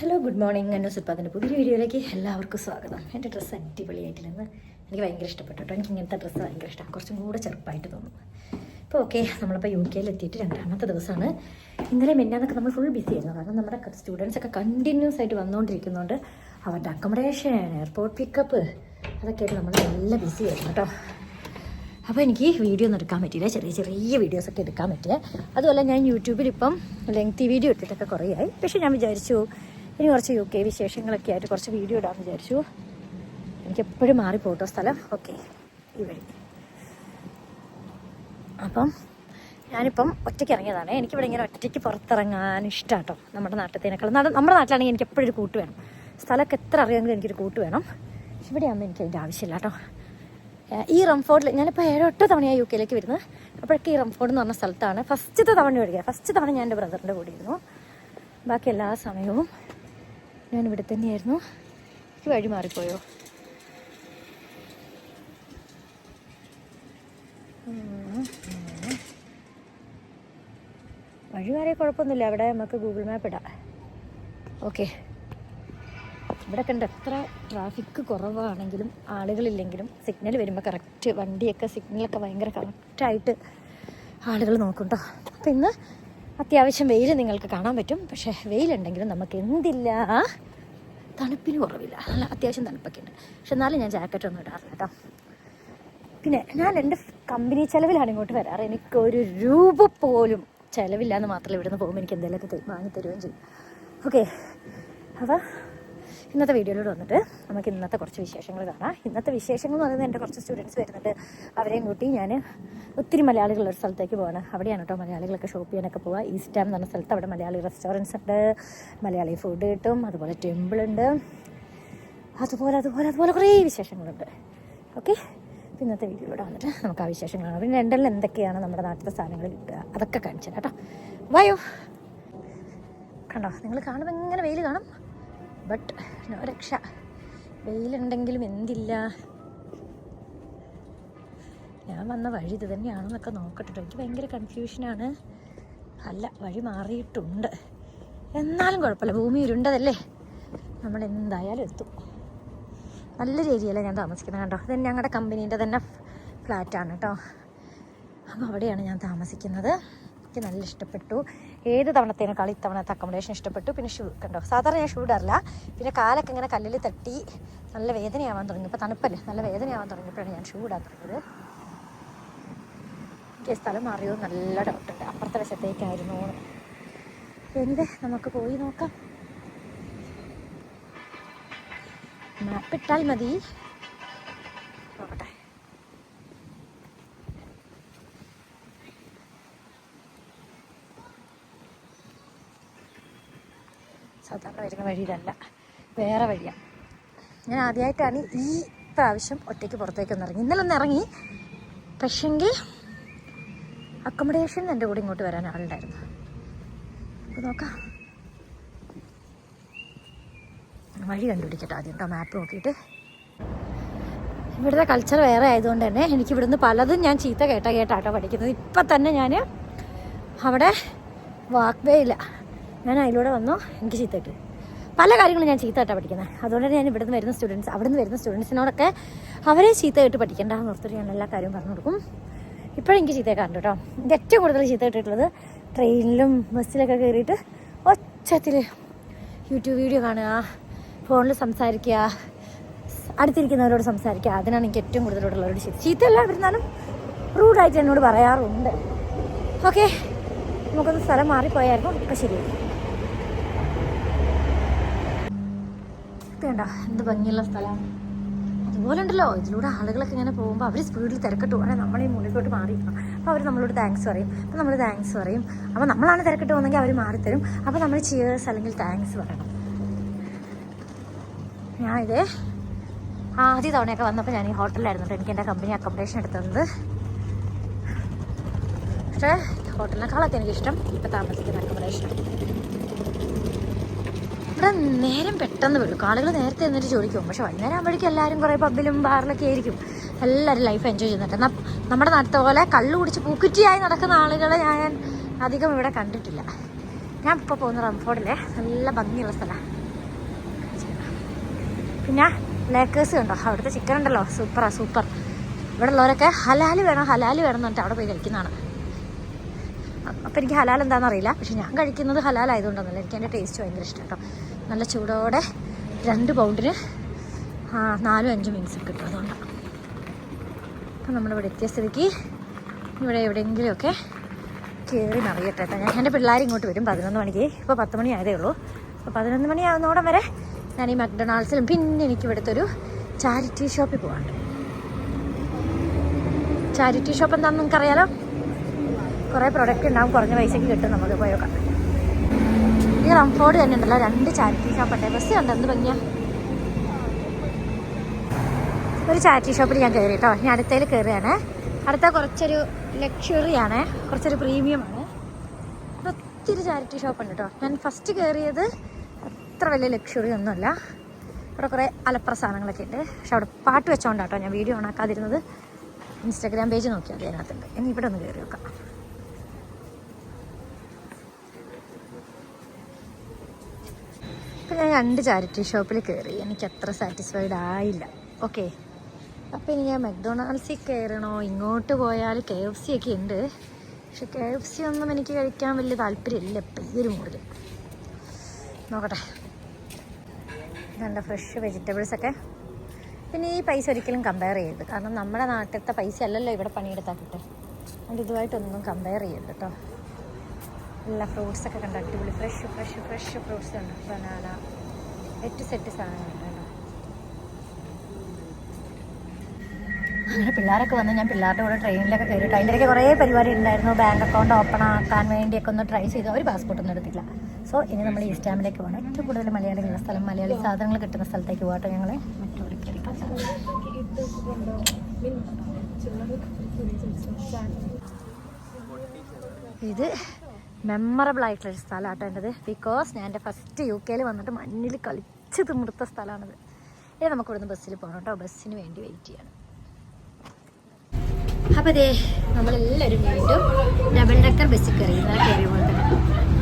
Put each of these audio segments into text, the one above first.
Hello good morning എന്റെ സുൽപ്പാത്തിന്റെ പുതിയ വീഡിയോയിലേക്ക് എല്ലാവർക്കും സ്വാഗതം. എന്റെ ഡ്രസ്സ് അടിപൊളിയായിട്ടില്ലെന്ന് എനിക്ക് ഭയങ്കര ഇഷ്ടപ്പെട്ടു കേട്ടോ. എനിക്ക് ഇങ്ങനത്തെ ഡ്രസ്സ് ഭയങ്കര ഇഷ്ടമാണ്. കുറച്ചും കൂടെ ചെറുപ്പമായിട്ട് തോന്നും. ഇപ്പോൾ ഓക്കെ നമ്മളിപ്പോൾ യു കെയിൽ എത്തിയിട്ട് രണ്ടാമത്തെ ദിവസമാണ്. ഇന്നലെ മിന്നാന്നൊക്കെ നമ്മൾ ഫുൾ ബിസി ആയിരുന്നു. കാരണം നമ്മുടെ സ്റ്റുഡൻസ് ഒക്കെ കണ്ടിന്യൂസ് ആയിട്ട് വന്നുകൊണ്ടിരിക്കുന്നതുകൊണ്ട് അവരുടെ അക്കോമഡേഷൻ എയർപോർട്ട് പിക്കപ്പ് അതൊക്കെ ആയിട്ട് നമ്മൾ നല്ല ബിസി ആയിരുന്നു കേട്ടോ. അപ്പോൾ എനിക്ക് വീഡിയോ ഒന്നും എടുക്കാൻ പറ്റിയില്ല. ചെറിയ ചെറിയ വീഡിയോസൊക്കെ എടുക്കാൻ പറ്റില്ല അതുപോലെ ഞാൻ യൂട്യൂബിൽ ഇപ്പം ലെങ്തി വീഡിയോ ഇട്ടിട്ടൊക്കെ കുറേ ആയി പക്ഷേ ഞാൻ വിചാരിച്ചു ഇനി കുറച്ച് യു കെ വിശേഷങ്ങളൊക്കെ ആയിട്ട് കുറച്ച് വീഡിയോ ഇടാമെന്ന് വിചാരിച്ചു. എനിക്ക് എപ്പോഴും മാറിപ്പോട്ടോ സ്ഥലം. ഓക്കെ ഈ വഴി. അപ്പം ഞാനിപ്പം ഒറ്റയ്ക്ക് ഇറങ്ങിയതാണ്. എനിക്കിവിടെ ഇങ്ങനെ ഒറ്റയ്ക്ക് പുറത്തിറങ്ങാൻ ഇഷ്ടം കേട്ടോ നമ്മുടെ നാട്ടിലത്തേനേക്കാൾ നട നമ്മുടെ നാട്ടിലാണെങ്കിൽ എനിക്ക് എപ്പോഴും ഒരു കൂട്ട് വേണം. സ്ഥലമൊക്കെ എത്ര അറിയാമെങ്കിലും എനിക്കൊരു കൂട്ട് വേണം. ഇവിടെ ആകുമ്പോൾ എനിക്ക് അതിന്റെ ആവശ്യമില്ല കേട്ടോ ഈ റംഫോർഡിൽ ഞാനിപ്പോൾ ഏഴോ എട്ടോ ഞാൻ യു കെയിലേക്ക് വരുന്നത്. അപ്പോഴൊക്കെ ഈ റംഫോർഡ് എന്ന് പറഞ്ഞ സ്ഥലത്താണ് ഫസ്റ്റത്തെ തവണ വരിക ഫസ്റ്റ് തവണ ഞാൻ എന്റെ ബ്രദറിന്റെ കൂടെ ഇരുന്നു ബാക്കി എല്ലാ സമയവും ഞാൻ ഇവിടെ തന്നെയായിരുന്നു. എനിക്ക് വഴി മാറിപ്പോയോ. വഴി മാറിയ കുഴപ്പമൊന്നുമില്ല. അവിടെ നമുക്ക് ഗൂഗിൾ മാപ്പ് ഇടാം. ഓക്കെ. ഇവിടെ കണ്ട് എത്ര ട്രാഫിക് കുറവാണെങ്കിലും ആളുകളില്ലെങ്കിലും സിഗ്നൽ വരുമ്പോൾ കറക്റ്റ് വണ്ടിയൊക്കെ സിഗ്നലൊക്കെ ഭയങ്കര കറക്റ്റായിട്ട് ആളുകൾ നോക്കും കേട്ടോ അപ്പം ഇന്ന് അത്യാവശ്യം വെയിൽ നിങ്ങൾക്ക് കാണാൻ പറ്റും. പക്ഷേ വെയിലുണ്ടെങ്കിലും നമുക്ക് എന്തില്ല? തണുപ്പിന് കുറവില്ല. നല്ല അത്യാവശ്യം തണുപ്പൊക്കെ ഉണ്ട്. പക്ഷെ എന്നാലും ഞാൻ ജാക്കറ്റ് ഒന്നും ഇടാറില്ല കേട്ടോ. പിന്നെ ഞാൻ എന്റെ കമ്പനി ചിലവിലാണ് ഇങ്ങോട്ട് വരാറ്. എനിക്കൊരു രൂപ പോലും ചിലവില്ലാന്ന് മാത്രമല്ല ഇവിടുന്ന് പോകുമ്പോൾ എനിക്ക് എന്തെങ്കിലുമൊക്കെ വാങ്ങി തരുകയും ചെയ്യും. ഓക്കെ അപ്പോൾ ഇന്നത്തെ വീഡിയോയിലൂടെ വന്നിട്ട് നമുക്ക് ഇന്നത്തെ കുറച്ച് വിശേഷങ്ങൾ കാണാം. ഇന്നത്തെ വിശേഷങ്ങൾ എന്ന് പറയുന്നത് എന്റെ കുറച്ച് സ്റ്റുഡൻസ് വരുന്നുണ്ട്. അവരെയും കൂട്ടി ഞാൻ ഒത്തിരി മലയാളികളുള്ള ഒരു സ്ഥലത്തേക്ക് പോകണം അവിടെയാണ് കേട്ടോ മലയാളികളൊക്കെ ഷോപ്പ് ചെയ്യാനൊക്കെ പോവുക ഈസ്റ്റ് ഡാം എന്ന് പറഞ്ഞ സ്ഥലത്ത് അവിടെ മലയാളി റെസ്റ്റോറന്റ്സ് ഉണ്ട്. മലയാളി ഫുഡ് കിട്ടും. അതുപോലെ ടെമ്പിൾ ഉണ്ട്. അതുപോലെ അതുപോലെ അതുപോലെ കുറേ വിശേഷങ്ങളുണ്ട്. ഓക്കെ ഇന്നത്തെ വീഡിയോയിലൂടെ വന്നിട്ട് നമുക്ക് ആ വിശേഷങ്ങൾ കാണാം. പിന്നെ രണ്ടെണ്ണം എന്തൊക്കെയാണ് നമ്മുടെ നാട്ടിലെ സാധനങ്ങൾ കിട്ടുക? അതൊക്കെ കാണിച്ചു കേട്ടോ വായോ? കണ്ടോ? നിങ്ങൾ കാണുമ്പോൾ ഇങ്ങനെ വെയിൽ കാണും. ബട്ട് നോ രക്ഷ. വെയിലുണ്ടെങ്കിലും എന്തില്ല? ഞാൻ വന്ന വഴി ഇത് തന്നെയാണെന്നൊക്കെ നോക്കട്ടെ ട്ടോ. എനിക്ക് ഭയങ്കര കൺഫ്യൂഷനാണ് അല്ല വഴി മാറിയിട്ടുണ്ട്. എന്നാലും കുഴപ്പമില്ല. ഭൂമി ഉരുണ്ടതല്ലേ? നമ്മൾ എന്തായാലും എത്തും. നല്ലൊരു ഏരിയയിലാണ് ഞാൻ താമസിക്കുന്നത് കേട്ടോ ഇത് ഞങ്ങളുടെ കമ്പനീന്റെ തന്നെ ഫ്ലാറ്റാണ് കേട്ടോ അപ്പോൾ അവിടെയാണ് ഞാൻ താമസിക്കുന്നത്. എനിക്ക് നല്ല ഇഷ്ടപ്പെട്ടു. ഏത് തവണത്തേനേക്കാൾ ഇത്തവണത്തെ അക്കോമഡേഷൻ ഇഷ്ടപ്പെട്ടു. പിന്നെ ഷൂ കണ്ടോ? സാധാരണ ഞാൻ ഷൂ ഇടാറില്ല. പിന്നെ കാലൊക്കെ ഇങ്ങനെ കല്ലിൽ തട്ടി നല്ല വേദനയാവാൻ തുടങ്ങി. ഇപ്പോൾ തണുപ്പല്ലേ? നല്ല വേദനയാവാൻ തുടങ്ങിയപ്പോഴാണ് ഞാൻ ഷൂ ഇടാൻ തുടങ്ങിയത്. എനിക്ക് സ്ഥലം മാറിയോ നല്ല ഡൗട്ടുണ്ട് അപ്പുറത്തെ വശത്തേക്കായിരുന്നു എന്ത്? നമുക്ക് പോയി നോക്കാം. മാപ്പിട്ടാൽ മതി നോക്കട്ടെ സാധാരണ വരുന്ന വഴിയിലല്ല. വേറെ വഴിയാണ് ഞാൻ ആദ്യമായിട്ടാണ് ഈ പ്രാവശ്യം ഒറ്റയ്ക്ക് പുറത്തേക്ക് ഒന്ന് ഇറങ്ങി. ഇന്നലെ ഒന്ന് ഇറങ്ങി. പക്ഷെങ്കിൽ അക്കോമഡേഷൻ എന്റെ കൂടെ ഇങ്ങോട്ട് വരാൻ ആളുണ്ടായിരുന്നു. അപ്പോൾ നോക്കാം. വഴി കണ്ടുപിടിക്കട്ടെ ആദ്യം കേട്ടോ മാപ്പ് നോക്കിയിട്ട്. ഇവിടുത്തെ കൾച്ചർ വേറെ ആയതുകൊണ്ട് തന്നെ എനിക്ക് ഇവിടുന്ന് പലതും ഞാൻ ചീത്ത കേട്ട കേട്ടാട്ടോ പഠിക്കുന്നത്. ഇപ്പം തന്നെ ഞാൻ അവിടെ വാക്ക് വേ ഇല്ല ഞാൻ അതിലൂടെ വന്നു. എനിക്ക് ചീത്ത കിട്ടി. പല കാര്യങ്ങളും ഞാൻ ചീത്ത കേട്ടാ പഠിക്കുന്നത് അതുകൊണ്ട് ഞാൻ ഇവിടുന്ന് വരുന്ന സ്റ്റുഡൻസ് അവിടുന്ന് വരുന്ന സ്റ്റുഡൻസിനോടൊക്കെ അവരെ ചീത്ത കേട്ട് പഠിക്കേണ്ട ഓർത്തിട്ട് ഞാൻ എല്ലാ കാര്യവും പറഞ്ഞു കൊടുക്കും. ഇപ്പോഴും എനിക്ക് ചീത്തയൊക്കെ കേട്ടോ. എന്റെ ഏറ്റവും കൂടുതൽ ചീത്ത കിട്ടിയിട്ടുള്ളത് ട്രെയിനിലും ബസ്സിലൊക്കെ കയറിയിട്ട് ഒച്ചത്തിൽ യൂട്യൂബ് വീഡിയോ കാണുക ഫോണിൽ സംസാരിക്കുക അടുത്തിരിക്കുന്നവരോട് സംസാരിക്കുക. അതിനാണ് എനിക്ക് ഏറ്റവും കൂടുതലുള്ളവരോട് ചീത്ത. ചീത്തയല്ല ഇരുന്നാലും റൂഡായിട്ട് എന്നോട് പറയാറുണ്ട്. ഓക്കെ നമുക്കൊന്ന് സ്ഥലം മാറിപ്പോയായിരുന്നു ഇപ്പം ശരിയായി. വേണ്ട എന്ത് ഭംഗിയുള്ള സ്ഥലമാണ് അതുപോലെ ഉണ്ടല്ലോ ഇതിലൂടെ ആളുകളൊക്കെ ഇങ്ങനെ പോകുമ്പോൾ അവർ സ്പീഡിൽ തിരക്കിട്ട്. പോകണേ നമ്മൾ ഈ മുന്നിലോട്ട് മാറിയിരിക്കണം അപ്പോൾ അവർ നമ്മളോട് താങ്ക്സ് പറയും. അപ്പോൾ നമ്മൾ താങ്ക്സ് പറയും. അപ്പോൾ നമ്മളാണ് തിരക്കിട്ട് പോകുന്നെങ്കിൽ അവർ മാറിത്തരും. അപ്പോൾ നമ്മൾ ചിയേഴ്സ് അല്ലെങ്കിൽ താങ്ക്സ് പറയണം. ഞാനിത് ആദ്യ തവണയൊക്കെ വന്നപ്പോൾ ഞാൻ ഈ ഹോട്ടലിലായിരുന്നു എനിക്ക് എന്റെ കമ്പനി അക്കോമഡേഷൻ എടുത്തത്. പക്ഷേ ഹോട്ടലിനേക്കാളൊക്കെ എനിക്കിഷ്ടം ഇപ്പോൾ താമസിക്കുന്ന അക്കോമഡേഷൻ ഇവിടെ നേരം പെട്ടെന്ന് വിടും? ആളുകൾ നേരത്തെ എന്നിട്ട് ചോദിക്കും. പക്ഷെ വൈകുന്നേരം ആകുമ്പോഴേക്കും എല്ലാവരും കുറേ പബ്ബിലും ബാറിലൊക്കെ ആയിരിക്കും. എല്ലാവരും ലൈഫ് എൻജോയ് ചെയ്യുന്നുണ്ട് എന്നാൽ നമ്മുടെ നാട്ടിലെ പോലെ കള്ളു കുടിച്ച് പൂക്കുറ്റിയായി നടക്കുന്ന ആളുകളെ ഞാൻ അധികം ഇവിടെ കണ്ടിട്ടില്ല. ഞാൻ ഇപ്പോൾ പോകുന്ന റംഫോർഡിലെ നല്ല ഭംഗിയുള്ള സ്ഥലമാണ്. പിന്നെ ലേക്കേഴ്സ് കണ്ടോ? അവിടുത്തെ ചിക്കൻ ഉണ്ടല്ലോ. സൂപ്പറാണ് സൂപ്പർ. ഇവിടെ ഉള്ളവരൊക്കെ ഹലാൽ വേണം ഹലാൽ വേണം എന്ന് പറഞ്ഞിട്ട് അവിടെ പോയി കഴിക്കുന്നതാണ്. അപ്പം എനിക്ക് ഹലാൽ എന്താണെന്ന് അറിയില്ല. പക്ഷെ ഞാൻ കഴിക്കുന്നത് ഹലാൽ ആയതുകൊണ്ടൊന്നുമില്ല എനിക്ക് എന്റെ ടേസ്റ്റ് ഭയങ്കര ഇഷ്ടം കേട്ടോ നല്ല ചൂടോടെ രണ്ട് പൗണ്ടിന് നാലും അഞ്ചും മിനിറ്റ്സ് കിട്ടും അതുകൊണ്ടാണ് അപ്പം നമ്മളിവിടെ എത്തിയ സ്ഥിതിക്ക് ഇവിടെ എവിടെയെങ്കിലുമൊക്കെ കയറി നിറയട്ടെ കേട്ടോ ഞാൻ എന്റെ പിള്ളേർ ഇങ്ങോട്ട് വരും പതിനൊന്ന് മണിക്ക്. ഇപ്പോൾ പത്ത് മണി ആയതേ ഉള്ളൂ. അപ്പോൾ പതിനൊന്ന് മണി ആവുന്നോടം വരെ ഞാൻ ഈ മക്ഡൊണാൾഡ്സിലും പിന്നെ എനിക്ക് ഇവിടുത്തെ ഒരു ചാരിറ്റി ഷോപ്പിൽ പോകാനുണ്ട് ചാരിറ്റി ഷോപ്പ് എന്താണെന്ന് നിങ്ങൾക്കറിയാലോ? കുറേ പ്രൊഡക്റ്റ് ഉണ്ടാവും കുറഞ്ഞ പൈസയ്ക്ക് കിട്ടും നമുക്ക് പോയൊക്കെ ഈ റംഫോർഡ് തന്നെ ഉണ്ടല്ലോ രണ്ട് ചാരിറ്റി ഷോപ്പ് ഉണ്ട്. ബസ് ഉണ്ട്? എന്ത് ഭംഗിയാ? ഒരു ചാരിറ്റി ഷോപ്പിൽ ഞാൻ കയറി കേട്ടോ ഞാൻ അടുത്തതിൽ കയറുകയാണ് അടുത്ത കുറച്ചൊരു ലക്ഷറി ആണ്. കുറച്ചൊരു പ്രീമിയം ആണ്. ഇവിടെ ഒത്തിരി ചാരിറ്റി ഷോപ്പ് ഉണ്ട് കേട്ടോ ഞാൻ ഫസ്റ്റ് കയറിയത് അത്ര വലിയ ലക്ഷറി ഒന്നുമല്ല. അവിടെ കുറേ അലപ്പുറ സാധനങ്ങളൊക്കെ ഉണ്ട്. പക്ഷെ അവിടെ പാട്ട് വെച്ചോണ്ടാട്ടോ ഞാൻ വീഡിയോ ഓണാക്കാതിരുന്നത് ഇൻസ്റ്റാഗ്രാം പേജ് നോക്കിയാൽ മതി അതിനകത്തുണ്ട്. ഇനി ഇവിടെ ഒന്ന് കയറി നോക്കാം. ഇപ്പം ഞാൻ രണ്ട് ചാരിറ്റി ഷോപ്പിൽ കയറി എനിക്ക് അത്ര സാറ്റിസ്ഫൈഡ് ആയില്ല. ഓക്കെ അപ്പോൾ ഇനി ഞാൻ മെക്ഡൊണാൾഡ്സിൽ കയറണോ ഇങ്ങോട്ട് പോയാൽ കെ എഫ് സി ഒക്കെ ഉണ്ട്. പക്ഷെ കെ എഫ് സി ഒന്നും എനിക്ക് കഴിക്കാൻ വലിയ താല്പര്യമില്ല ഇപ്പം ഈ ഒരു മൂഡിൽ നോക്കട്ടെ. നല്ല ഫ്രഷ് വെജിറ്റബിൾസ് ഒക്കെ? പിന്നെ ഈ പൈസ ഒരിക്കലും കമ്പയർ ചെയ്യരുത്. കാരണം നമ്മുടെ നാട്ടിലത്തെ പൈസ അല്ലല്ലോ ഇവിടെ പണിയെടുത്താൽ കിട്ടും അതുകൊണ്ട് ഇതുമായിട്ടൊന്നും കമ്പയർ ചെയ്യരുത് കേട്ടോ. എല്ലാ ഫ്രൂട്ട്സ് ഒക്കെ കണ്ട അടിപൊളി. ഫ്രഷ് ഫ്രഷ് ഫ്രഷ് ഫ്രൂട്ട്സ് ഉണ്ട്. ബനാന എട്ട് സെറ്റ് സാധനങ്ങളുണ്ട് അങ്ങനെ പിള്ളേരൊക്കെ വന്ന് ഞാൻ പിള്ളേരുടെ കൂടെ ട്രെയിനിലൊക്കെ കയറിയിട്ട് അതിന്റെ ഇടയ്ക്ക് കുറേ പരിപാടി ഉണ്ടായിരുന്നു. ബാങ്ക് അക്കൗണ്ട് ഓപ്പൺ ആക്കാൻ വേണ്ടിയൊക്കെ ഒന്ന് ട്രൈ ചെയ്തു. ഒരു പാസ്പോർട്ട് ഒന്നും എടുത്തില്ല സോ ഇനി നമ്മൾ ഈ സ്റ്റാമ്പിലേക്ക് പോകണം ഏറ്റവും കൂടുതൽ മലയാളികളുള്ള സ്ഥലം മലയാളി സാധനങ്ങൾ കിട്ടുന്ന സ്ഥലത്തേക്ക് പോകട്ടെ ഞങ്ങൾ ഇത് മെമ്മറബിൾ ആയിട്ടുള്ളൊരു സ്ഥലമാട്ടോ എന്റെത്. ബിക്കോസ് ഞാൻ എന്റെ ഫസ്റ്റ് യു കെയിൽ വന്നിട്ട് മഞ്ഞിൽ കളിച്ച് തിമിർത്ത സ്ഥലമാണിത്. ഇനി നമുക്ക് ഇവിടുന്ന് ബസ്സിൽ പോകണം കേട്ടോ. ബസ്സിന് വേണ്ടി വെയിറ്റ് ചെയ്യണം. അപ്പോൾ ദേ നമ്മളെല്ലാവരും വീണ്ടും ഡബിൾ ഡക്കർ ബസ്സിൽ കയറി. കയറിയ പോലെ തന്നെ.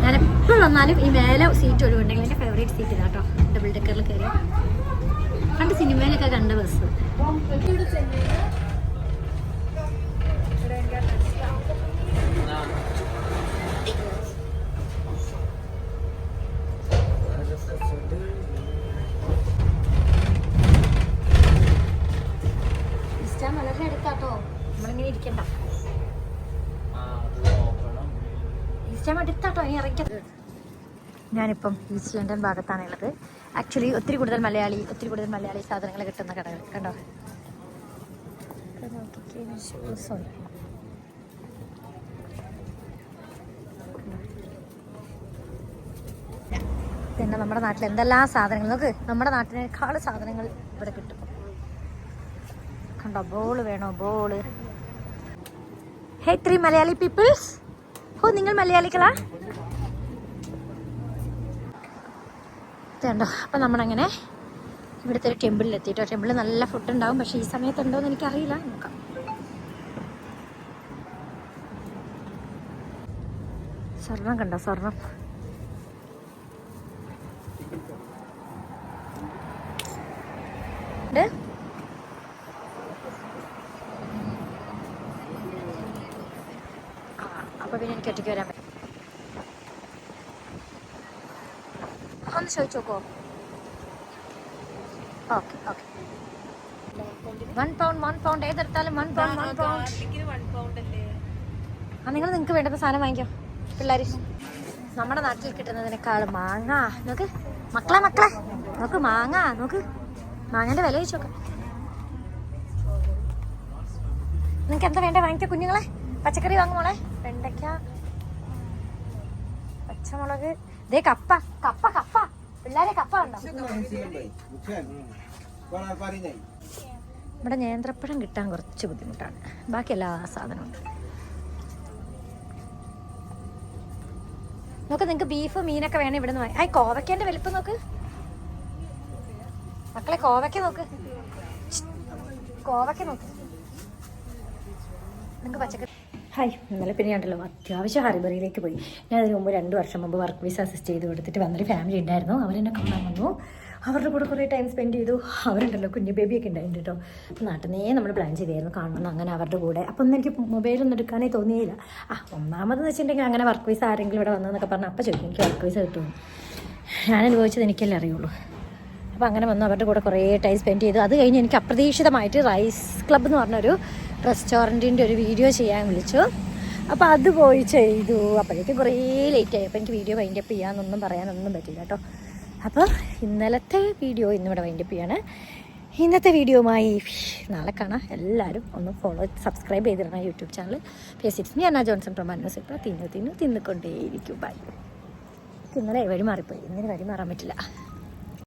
ഞാൻ എപ്പോഴും വന്നാലും ഈ മേലെ സീറ്റ് ഒഴിവുണ്ടെങ്കിൽ എന്റെ ഫേവറേറ്റ് സീറ്റ് ഇതാ കേട്ടോ. ഡബിൾ ഡക്കറിൽ കയറി പണ്ട് സിനിമയിലൊക്കെ കണ്ട ബസ് ഇരിക്കണ്ട. ഞാനിപ്പം ഈസ്റ്റ് ലണ്ടൻ ഭാഗത്താണുള്ളത്. ആക്ച്വലി ഒത്തിരി കൂടുതൽ മലയാളി ഒത്തിരി കൂടുതൽ മലയാളി സാധനങ്ങൾ കിട്ടുന്ന കടകൾ. കണ്ടോ? സോറി പിന്നെ നമ്മുടെ നാട്ടിൽ എന്തെല്ലാം സാധനങ്ങൾ? നോക്ക് നമ്മുടെ നാട്ടിനേക്കാൾ സാധനങ്ങൾ ഇവിടെ കിട്ടും. കണ്ടോ ബോൾ വേണോ ball? Hey three Malayali peoples ഓ നിങ്ങൾ മലയാളികളാ? ഇതുണ്ടോ അപ്പം നമ്മളങ്ങനെ ഇവിടുത്തെ ഒരു ടെമ്പിളിൽ എത്തിയിട്ടോ. ടെമ്പിളിൽ നല്ല ഫുഡ് ഉണ്ടാവും പക്ഷേ ഈ സമയത്ത് ഉണ്ടോ എന്ന് എനിക്കറിയില്ല. നോക്കാം. സ്വർണം കണ്ടോ സ്വർണം? ഉണ്ട്. അപ്പൊ പിന്നെ എനിക്ക് ഒറ്റയ്ക്ക് വരാൻ പറ്റും. ഒന്ന് ചോദിച്ചു നോക്കുമോ okay okay. One pound one pound ഏതെടുത്താലും one pound one pound ആ നിങ്ങൾ നിങ്ങൾക്ക് വേണ്ടത് സാധനം വാങ്ങിക്കോ. പിള്ളേർ നമ്മുടെ നാട്ടിൽ കിട്ടുന്നതിനേക്കാൾ മാങ്ങ. നോക്ക്. മക്കളെ മക്കളെ. നോക്ക് മാങ്ങ. നോക്ക്. മാങ്ങന്റെ വില ചോദിച്ചു നോക്കാം. നിങ്ങൾക്ക് എന്താ വേണ്ട? വാങ്ങിക്കോ കുഞ്ഞുങ്ങളെ. പച്ചക്കറി വാങ്ങുമോളെ വെണ്ടയ്ക്ക പച്ചമുളക്. ദേ കപ്പ. കപ്പ കപ്പ. പിള്ളേരെ കപ്പ ഉണ്ടോ? ഇവിടെ നേന്ത്രപ്പഴം കിട്ടാൻ കുറച്ച് ബുദ്ധിമുട്ടാണ്. ബാക്കി എല്ലാ സാധനവും നോക്ക് നിങ്ങൾക്ക് ബീഫ് മീനൊക്കെ വേണം ഇവിടെ നിന്ന് ആയി കോവയ്ക്കേന്റെ വലിപ്പം നോക്ക്. മക്കളെ കോവയ്ക്ക് നോക്ക്. കോവയ്ക്ക് നോക്ക്. നിങ്ങൾക്ക് പച്ചക്കറി ഹായ് ഇന്നലെ പിന്നെ ഉണ്ടല്ലോ അത്യാവശ്യം ഹറിബറിയിലേക്ക് പോയി. ഞാൻ അതിന് മുമ്പ് രണ്ട് വർഷം മുമ്പ് വർക്ക് വിസ അസിസ്റ്റ് ചെയ്ത് കൊടുത്തിട്ട് വന്നൊരു ഫാമിലി ഉണ്ടായിരുന്നു. അവരെന്നെ കാണാൻ വന്നു. അവരുടെ കൂടെ കുറേ ടൈം സ്പെൻഡ് ചെയ്തു. അവരുണ്ടല്ലോ കുഞ്ഞു ബേബിയൊക്കെ ഉണ്ടായിരുന്നു കേട്ടോ അപ്പോൾ നാട്ടിൽ നിന്നേ നമ്മൾ പ്ലാൻ ചെയ്തായിരുന്നു കാണണം അങ്ങനെ അവരുടെ കൂടെ. അപ്പോൾ ഒന്നും എനിക്ക് മൊബൈലൊന്നും എടുക്കാനേ തോന്നിയില്ല ആ ഒന്നാമതെന്ന് വെച്ചിട്ടുണ്ടെങ്കിൽ അങ്ങനെ വർക്ക് വിസ ആരെങ്കിലും ഇവിടെ വന്നതെന്നൊക്കെ പറഞ്ഞാൽ അപ്പോൾ ചോദിക്കും എനിക്ക് വർക്ക് വിസ കിട്ടുമെന്ന് ഞാൻ അനുഭവിച്ചത് എനിക്കല്ലേ അറിയുള്ളൂ. അപ്പോൾ അങ്ങനെ വന്നു. അവരുടെ കൂടെ കുറേ ടൈം സ്പെൻഡ് ചെയ്തു. അത് കഴിഞ്ഞ് എനിക്ക് അപ്രതീക്ഷിതമായിട്ട് റൈസ് ക്ലബ്ബ് എന്ന് പറഞ്ഞൊരു റെസ്റ്റോറന്റിന്റെ ഒരു വീഡിയോ ചെയ്യാൻ വിളിച്ചു. അപ്പോൾ അത് പോയി ചെയ്തു. അപ്പോഴേക്കും കുറേ ലേറ്റായി അപ്പോൾ എനിക്ക് വീഡിയോ വൈൻഡ് അപ്പ് ചെയ്യാമെന്നൊന്നും പറയാനൊന്നും പറ്റില്ല കേട്ടോ. അപ്പോൾ ഇന്നലത്തെ വീഡിയോ ഇന്നിവിടെ വൈൻഡ് അപ്പ് ചെയ്യാണ്. ഇന്നത്തെ വീഡിയോയുമായി നാളെ കാണാം. എല്ലാവരും ഒന്ന് ഫോളോ സബ്സ്ക്രൈബ് ചെയ്തിടണം യൂട്യൂബ് ചാനൽ ഫേസിറ്റ്സ് മീ അന്ന ജോൺസൺ ഫ്രം ഇപ്പോൾ തിന്നു തിന്നു തിന്നുകൊണ്ടേയിരിക്കും. ബൈ ഇന്നലെ വഴി മാറിപ്പോയി. ഇന്നലെ വഴി മാറാൻ പറ്റില്ല.